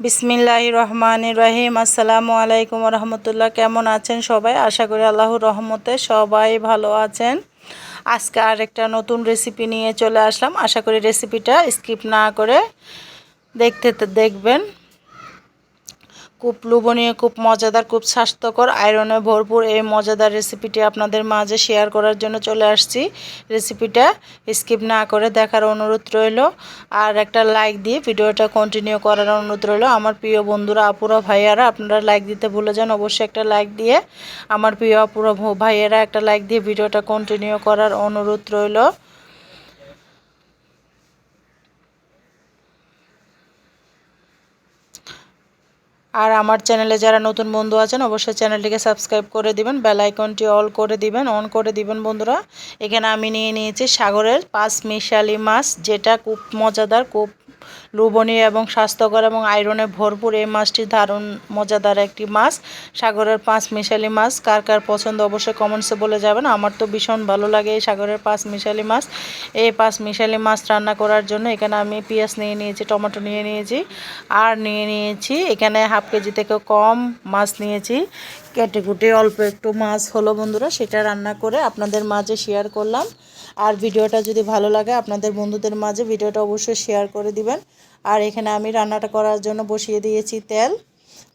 বিসমিল্লাহ রহমান রহিম। আসসালামু আলাইকুম রহমতুল্লাহ। কেমন আছেন সবাই? আশা করি আল্লাহর রহমতে সবাই ভালো আছেন। আজকে আরেকটা নতুন রেসিপি নিয়ে চলে আসলাম। আশা করি রেসিপিটা স্কিপ না করে দেখতে, দেখবেন। খুব লোভনীয়, খুব মজাদার, খুব স্বাস্থ্যকর, আয়রনে ভরপুর এই মজাদার রেসিপিটি আপনাদের মাঝে শেয়ার করার জন্য চলে আসছি। রেসিপিটা স্কিপ না করে দেখার অনুরোধ রইল। আর একটা লাইক দিয়ে ভিডিওটা কন্টিনিউ করার অনুরোধ রইল। আমার প্রিয় বন্ধুরা, আপুরা, ভাইয়ারা, আপনারা লাইক দিতে ভুলে যান, অবশ্যই একটা লাইক দিয়ে। আমার প্রিয়, আপুরা, ভাইয়ারা, একটা লাইক দিয়ে ভিডিওটা কন্টিনিউ করার অনুরোধ রইল। আর আমার চ্যানেলে যারা নতুন বন্ধু আছেন, অবশ্যই চ্যানেলটিকে সাবস্ক্রাইব করে দিবেন বেল আইকনটি অল করে দিবেন অন করে দিবেন বন্ধুরা। এখানে আমি নিয়ে নিয়েছি সাগরের পাঁচ মিশালি মাছ, যেটা খুব মজাদার, খুব লোভনীয় এবং স্বাস্থ্যকর এবং আয়রনে ভরপুর এই মাছটি দারুণ, মজাদার একটি মাছ। সাগরের পাঁচ মিশালি মাছ, কার কার পছন্দ অবশ্যই কমেন্টসে বলে যাবেন। আমার তো ভীষণ ভালো লাগে এই সাগরের পাঁচ মিশালি মাছ। এই পাঁচ মিশালি মাছ রান্না করার জন্য এখানে আমি পেঁয়াজ নিয়ে নিয়েছি, টমেটো নিয়ে নিয়েছি, আর নিয়ে নিয়েছি এখানে হাফ কেজি থেকে কম মাছ নিয়েছি। কেটে কুটে অল্প একটু মাছ হলো বন্ধুরা, সেটা রান্না করে আপনাদের মাঝে শেয়ার করলাম। আর ভিডিওটা যদি ভালো লাগে, আপনাদের বন্ধুদের মাঝে ভিডিওটা অবশ্যই শেয়ার করে দিবেন। আর এখানে আমি রান্নাটা করার জন্য বসিয়ে দিয়েছি তেল।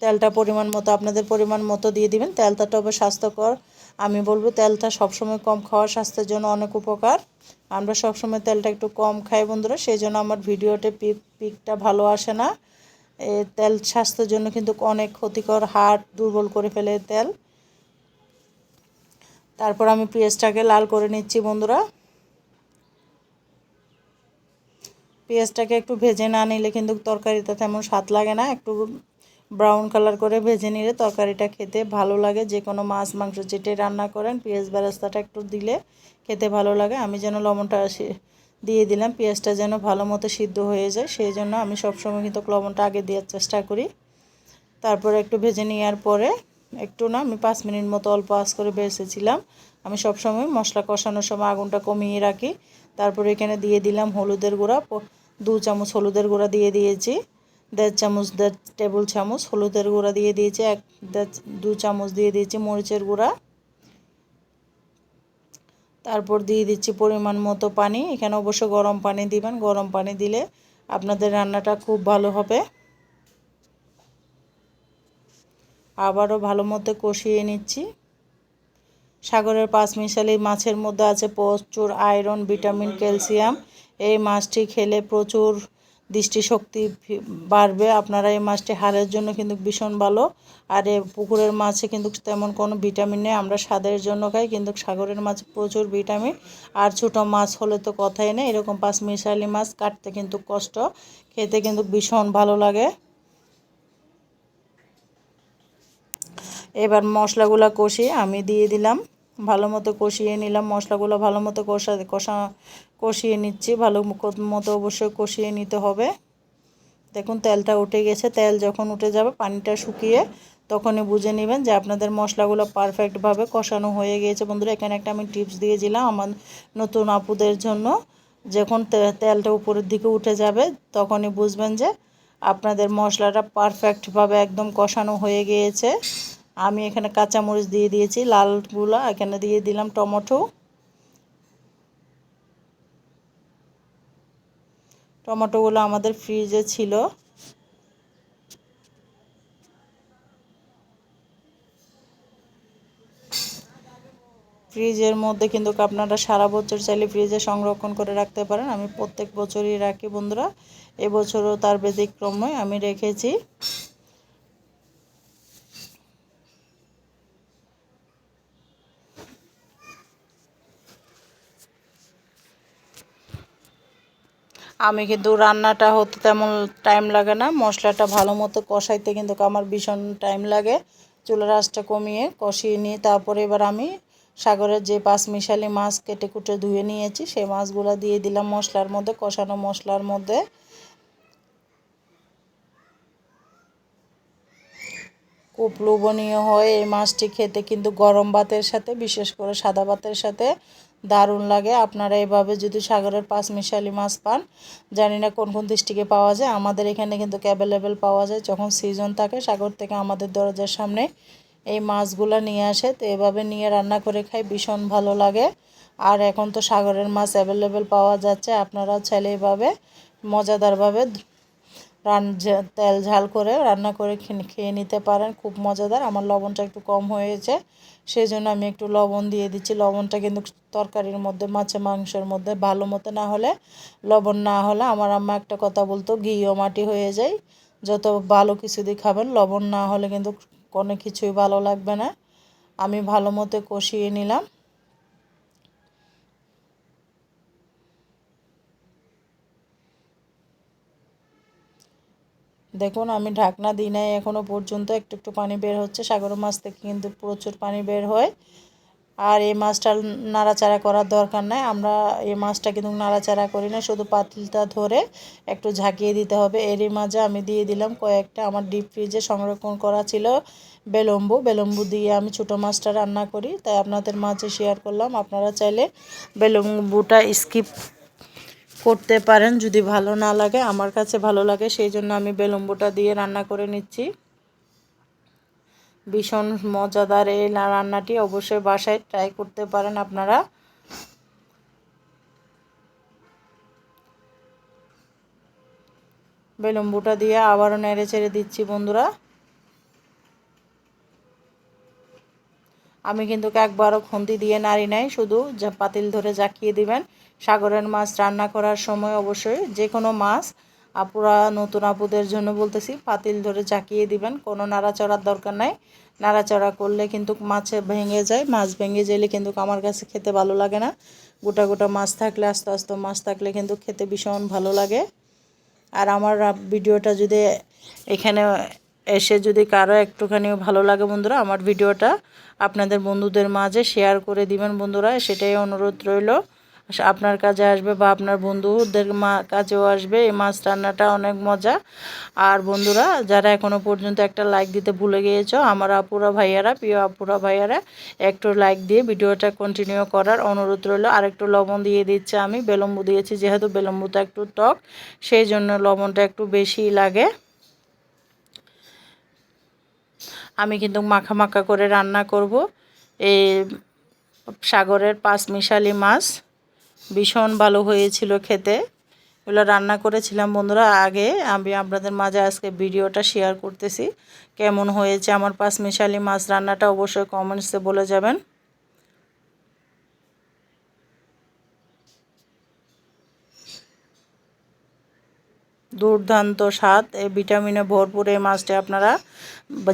তেলটা পরিমাণ মতো, আপনাদের পরিমাণ মতো দিয়ে দিবেন। তেলটা তবে স্বাস্থ্যকর। আমি বলব, তেলটা সবসময় কম খাওয়া স্বাস্থ্যের জন্য অনেক উপকার। আমরা সবসময় তেলটা একটু কম খাই বন্ধুরা, সেই জন্য আমার ভিডিওতে পিক, পিকটা ভালো আসে না। এ তেল স্বাস্থ্যের জন্য কিন্তু অনেক ক্ষতিকর হার্ট দুর্বল করে ফেলে তেল। তারপর আমি পেঁয়াজটাকে লাল করে নিচ্ছি বন্ধুরা। পেঁয়াজটাকে একটু ভেজে না নিলে কিন্তু তরকারিটা তেমন স্বাদ লাগে না। একটু ব্রাউন কালার করে ভেজে নিলে তরকারিটা খেতে ভালো লাগে। যে কোনো মাছ, মাংস যেটাই রান্না করেন, পেঁয়াজ বেরাস্তাটা একটু দিলে খেতে ভালো লাগে। আমি যেন লবণটা দিয়ে দিলাম, পেঁয়াজটা যেন ভালো মতো সিদ্ধ হয়ে যায়, সেই জন্য আমি সবসময় কিন্তু লবণটা আগে দেওয়ার চেষ্টা করি। তারপরে একটু ভেজে নেওয়ার পরে একটু না আমি পাঁচ মিনিট মতো অল্প আস করে বেসেছিলাম আমি সবসময় মশলা কষানোর সময় আগুনটা কমিয়ে রাখি। তারপরে এখানে দিয়ে দিলাম হলুদের গুঁড়া। দু চামচ হলুদের গুঁড়া দিয়ে দিয়েছি, দেড় চামচ, দেড় টেবিল চামচ হলুদের গুঁড়া দিয়ে দিয়েছি, এক দু চামচ দিয়ে দিয়েছি মরিচের গুঁড়া। তারপর দিয়ে দিচ্ছি পরিমাণ মতো পানি, এখানে অবশ্য গরম পানি দিবেন, গরম পানি দিলে আপনাদের রান্নাটা খুব ভালো হবে। আবারও ভালো মতো কষিয়ে নিচ্ছি। সাগরের পাঁচ মিশালি মাছের মধ্যে আছে প্রচুর আয়রন, ভিটামিন, ক্যালসিয়াম এই মাছটি খেলে প্রচুর দৃষ্টিশক্তি বাড়বে। আপনারা এই মাছটি হাড়ের জন্য কিন্তু ভীষণ ভালো। আর এ পুকুরের মাছে কিন্তু তেমন কোনো ভিটামিন নেই। আমরা স্বাদের জন্য খাই, কিন্তু সাগরের মাছ প্রচুর ভিটামিন। আর ছোটো মাছ হলে তো কথাই নেই। এরকম পাঁচ মিশালি মাছ কাটতে কিন্তু কষ্ট। খেতে কিন্তু ভীষণ ভালো লাগে। এবার মশলাগুলো কষিয়ে আমি দিয়ে দিলাম। ভালো মতো কষিয়ে নিলাম। মশলাগুলো ভালো মতো কষা কষা কষিয়ে নিচ্ছি, ভালো মতো অবশ্যই কষিয়ে নিতে হবে। দেখুন, তেলটা উঠে গেছে। তেল যখন উঠে যাবে, পানিটা শুকিয়ে তখনই বুঝে নেবেন যে আপনাদের মশলাগুলো পারফেক্টভাবে কষানো হয়ে গিয়েছে। বন্ধুরা, এখানে একটা আমি টিপস দিয়েছিলাম আমার নতুন আপুদের জন্য। যখন তেলটা উপরের দিকে উঠে যাবে, তখনই বুঝবেন যে আপনাদের মশলাটা পারফেক্টভাবে একদম কষানো হয়ে গিয়েছে। আমি এখানে কাঁচামরিচ দিয়ে দিয়েছি, লালগুলা এখানে দিয়ে দিলাম, টমেটো। টমেটোগুলো আমাদের ফ্রিজে ছিল। ফ্রিজের মধ্যে কিন্তু আপনারা সারা বছর চাইলে ফ্রিজে সংরক্ষণ করে রাখতে পারেন। আমি প্রত্যেক বছরই রাখি বন্ধুরা। এবছরও তার ব্যতিক্রমে আমি রেখেছি। আমি কিন্তু রান্নাটা হতে তেমন টাইম লাগে না। মশলাটা ভালো মতো কষাইতে কিন্তু আমার ভীষণ টাইম লাগে। চুলার আঁচটা কমিয়ে কষিয়ে নিয়ে তারপরে এবার আমি সাগরের যে পাঁচ মিশালি মাছ কেটে কুটে ধুয়ে নিয়েছি, সেই মাছগুলো দিয়ে দিলাম মশলার মধ্যে, কষানো মশলার মধ্যে। খুব লোভনীয় হয় এই মাছটি খেতে, কিন্তু গরম ভাতের সাথে, বিশেষ করে সাদা ভাতের সাথে দারুণ লাগে। আপনারা এভাবে যদি সাগরের পাঁচ মিশালি মাছ পান, জানি না কোন কোন ডিস্ট্রিক্টে পাওয়া যায়। আমাদের এখানে কিন্তু অ্যাভেলেবেল পাওয়া যায়। যখন সিজন থাকে, সাগর থেকে আমাদের দরজার সামনে এই মাছগুলো নিয়ে আসে। তো এভাবে নিয়ে রান্না করে খাই, ভীষণ ভালো লাগে। আর এখন তো সাগরের মাছ অ্যাভেলেবেল পাওয়া যাচ্ছে। আপনারা চাইলে এভাবে মজাদারভাবে রান তেল ঝাল করে রান্না করে খেয়ে নিতে পারেন, খুব মজাদার। আমার লবণটা একটু কম হয়েছে সেই জন্য আমি একটু লবণ দিয়ে দিচ্ছি। লবণটা কিন্তু তরকারির মধ্যে, মাছে, মাংসের মধ্যে ভালো মতো না হলে, লবণ না হলে আমার আম্মা একটা কথা বলতো, ঘিও মাটি হয়ে যায়, যত ভালো কিছু দিয়ে খাবেন, লবণ না হলে কিন্তু কোনো কিছুই ভালো লাগবে না। আমি ভালো মতো কষিয়ে নিলাম। দেখুন, আমি ঢাকনা দিই নাই এখনও পর্যন্ত। একটু একটু পানি বের হচ্ছে। সাগর মাছ থেকে কিন্তু প্রচুর পানি বের হয়। আর এই মাছটা নাড়াচাড়া করার দরকার নাই। আমরা এই মাছটা কিন্তু নাড়াচাড়া করি না। শুধু পাতিলটা ধরে একটু ঝাঁকিয়ে দিতে হবে। এরই মাঝে আমি দিয়ে দিলাম কয়েকটা আমার ডিপ ফ্রিজে সংরক্ষণ করা ছিল বেলম্বু। বেলম্বু দিয়ে আমি ছোটো মাছটা রান্না করি। তাই আপনাদের মাঝে শেয়ার করলাম। আপনারা চাইলে বেলম্বুটা স্কিপ করতে পারেন যদি ভালো না লাগে, আমার কাছে ভালো লাগে, সেই জন্য আমি বেলম্বুটা দিয়ে রান্না করে নিচ্ছি। ভীষণ মজাদার এই রান্নাটি অবশ্যই বাসায় ট্রাই করতে পারেন আপনারা। বেলম্বুটা দিয়ে আবারও নেড়ে ছেড়ে দিচ্ছি বন্ধুরা। আমি কিন্তু একবারও খুন্তি দিয়ে নাড়ি নাই, শুধু পাতিল ধরে জাকিয়ে দিবেন। সাগরের মাছ রান্না করার সময় অবশ্যই যে কোনো মাছ, আপুরা, নতুন আপুদের জন্য বলতেছি, পাতিল ধরে জাকিয়ে দিবেন, কোনো নাড়াচড়ার দরকার নাই। নাড়াচড়া করলে কিন্তু মাছে ভেঙে যায়, মাছ ভেঙে গেলে কিন্তু আমার কাছে খেতে ভালো লাগে না। গোটা গোটা মাছ থাকলে, আস্তে আস্তে মাছ থাকলে কিন্তু খেতে ভীষণ ভালো লাগে। আর আমার ভিডিওটা যদি এখানে এসে যদি কারও একটুখানিও ভালো লাগে বন্ধুরা, আমার ভিডিওটা আপনাদের বন্ধুদের মাঝে শেয়ার করে দিবেন বন্ধুরা, সেটাই অনুরোধ রইল। আপনার কাজে আসবে বা আপনার বন্ধুদের মা কাছেও আসবে, এই মাছ রান্নাটা অনেক মজা। আর বন্ধুরা, যারা এখনও পর্যন্ত একটা লাইক দিতে ভুলে গিয়েছ, আমার আপুরা ভাইয়ারা, প্রিয় আপুরা ভাইয়ারা, একটু লাইক দিয়ে ভিডিওটা কন্টিনিউ করার অনুরোধ রইল। আর একটু লবণ দিয়ে দিচ্ছে আমি, বেলম্বু দিয়েছি, যেহেতু বেলম্বুটা একটু টক, সেই জন্য লবণটা একটু বেশি লাগে। আমি কিন্তু মাখা করে রান্না করব। এই সাগরের পাঁচ মিশালি মাছ ভীষণ ভালো হয়েছিল খেতে। এগুলো রান্না করেছিলাম বন্ধুরা আগে। আমি আপনাদের মাঝে আজকে ভিডিওটা শেয়ার করতেছি। কেমন হয়েছে আমার পাঁচ মিশালি মাছ রান্নাটা অবশ্যই কমেন্টসে বলে যাবেন। দুর্দান্ত স্বাদ, এই ভিটামিনে ভরপুর এই মাছটা আপনারা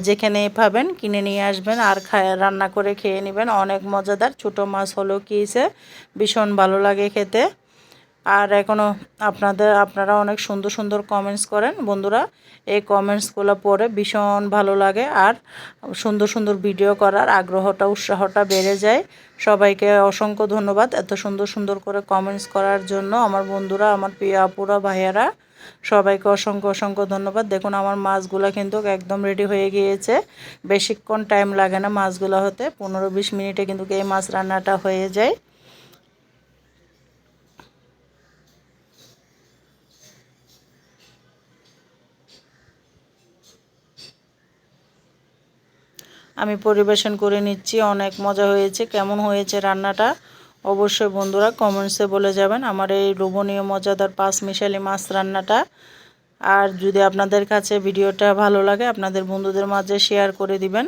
যেখানে পাবেন কিনে নিয়ে আসবেন আর খায়, রান্না করে খেয়ে নেবেন। অনেক মজাদার। ছোট মাছ হলেও কিসে ভীষণ ভালো লাগে খেতে। আর এখনও আপনাদের, আপনারা অনেক সুন্দর সুন্দর কমেন্টস করেন। বন্ধুরা, এই কমেন্টসগুলো পড়ে ভীষণ ভালো লাগে। আর সুন্দর সুন্দর ভিডিও করার আগ্রহটা, উৎসাহটা বেড়ে যায়। সবাইকে অসংখ্য ধন্যবাদ এত সুন্দর সুন্দর করে কমেন্টস করার জন্য। আমার বন্ধুরা, আমার প্রিয় আপুরা, ভাইয়ারা, সবাইকে অসংখ্য অসংখ্য ধন্যবাদ। দেখুন, আমার মাছগুলো কিন্তু একদম রেডি হয়ে গিয়েছে। বেশিক্ষণ টাইম লাগে না মাছগুলো হতে। পনেরো বিশ মিনিটে কিন্তু এই মাছ রান্নাটা হয়ে যায়। আমি পরিবেশন করে নিচ্ছি, অনেক মজা হয়েছে, কেমন হয়েছে রান্নাটা অবশ্যই বন্ধুরা কমেন্টসে বলে যাবেন। আমার এই লোভনীয়, মজাদার পাঁচ মিশালি মাছ রান্নাটা। আর যদি আপনাদের কাছে ভিডিওটা ভালো লাগে, আপনাদের বন্ধুদের মাঝে শেয়ার করে দিবেন।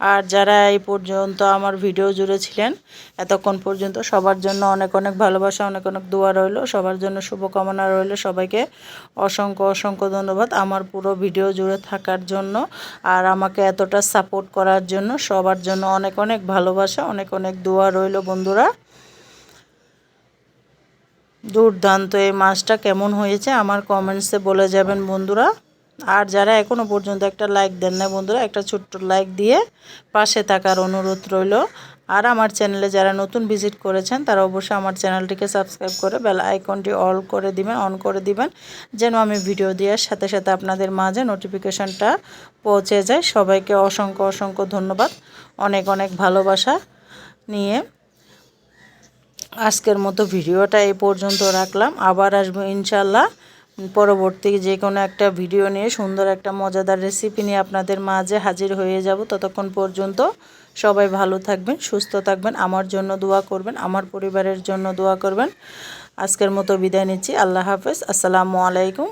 আর যারা এই পর্যন্ত আমার ভিডিও জুড়ে ছিলেন, এতক্ষণ পর্যন্ত সবার জন্য অনেক অনেক ভালোবাসা, অনেক অনেক দোয়া রইল। সবার জন্য শুভকামনা রইল। সবাইকে অসংখ্য অসংখ্য ধন্যবাদ আমার পুরো ভিডিও জুড়ে থাকার জন্য আর আমাকে এতটা সাপোর্ট করার জন্য। সবার জন্য অনেক অনেক ভালোবাসা, অনেক অনেক দোয়া রইল বন্ধুরা। দুর্দান্ত এই মাছটা কেমন হয়েছে আমার কমেন্টসে বলে যাবেন বন্ধুরা। আর যারা এখনও পর্যন্ত একটা লাইক দেন না বন্ধুরা, একটা ছোট্ট লাইক দিয়ে পাশে থাকার অনুরোধ রইল। আর আমার চ্যানেলে যারা নতুন ভিজিট করেছেন, তারা অবশ্যই আমার চ্যানেলটিকে সাবস্ক্রাইব করে বেল আইকনটি অল করে দিবেন অন করে দিবেন, যেন আমি ভিডিও দেওয়ার সাথে সাথে আপনাদের মাঝে নোটিফিকেশনটা পৌঁছে যায়। সবাইকে অসংখ্য অসংখ্য ধন্যবাদ। অনেক অনেক ভালোবাসা নিয়ে আজকের মতো ভিডিওটা এই পর্যন্ত রাখলাম। আবার আসব ইনশাল্লাহ পরবর্তী যে কোনো একটা ভিডিও নিয়ে সুন্দর একটা মজাদার রেসিপি নিয়ে আপনাদের মাঝে হাজির হয়ে যাব। ততক্ষণ পর্যন্ত সবাই ভালো থাকবেন, সুস্থ থাকবেন, আমার জন্য দোয়া করবেন, আমার পরিবারের জন্য দোয়া করবেন। আজকের মতো বিদায় নিচ্ছি, আল্লাহ হাফেজ, আসসালামু আলাইকুম।